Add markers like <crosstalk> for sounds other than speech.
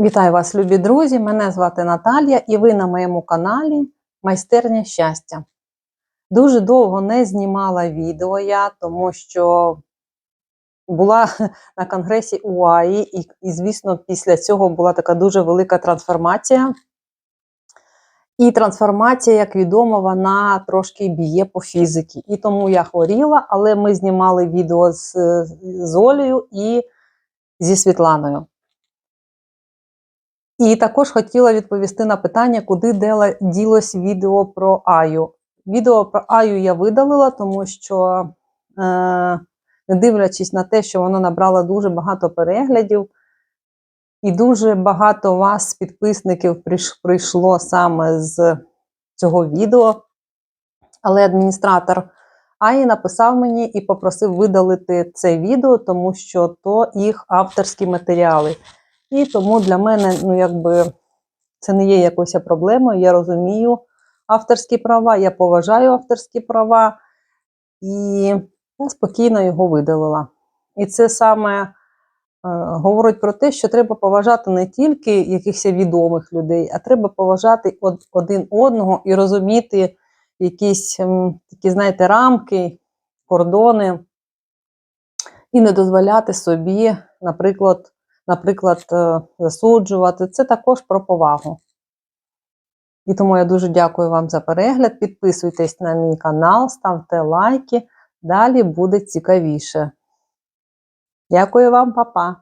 Вітаю вас, любі друзі! Мене звати Наталія, і ви на моєму каналі Майстерня щастя. Дуже довго не знімала відео я, тому що була <laughs> на конгресі УАІ, і, і, звісно, після цього була така дуже велика трансформація. І трансформація, як відомо, вона трошки б'є по фізиці. І тому я хворіла, але ми знімали відео з, з Олею і зі Світланою. І також хотіла відповісти на питання, куди дела, ділось відео про Аю. Відео про Аю я видалила, тому що, е, не дивлячись на те, що воно набрало дуже багато переглядів, і дуже багато вас, підписників, прийшло саме з цього відео. Але адміністратор Аї написав мені і попросив видалити це відео, тому що то їх авторські матеріали. І тому для мене, ну, якби, це не є якоюсь проблемою. Я розумію авторські права, я поважаю авторські права, і спокійно його видалила. І це саме е, говорить про те, що треба поважати не тільки якихось відомих людей, а треба поважати од, один одного і розуміти якісь м, такі, знаєте, рамки, кордони, і не дозволяти собі, наприклад, наприклад, е, засуджувати. Це також про повагу. І тому я дуже дякую вам за перегляд. Підписуйтесь на мій канал, ставте лайки. Далі буде цікавіше. Дякую вам, папа!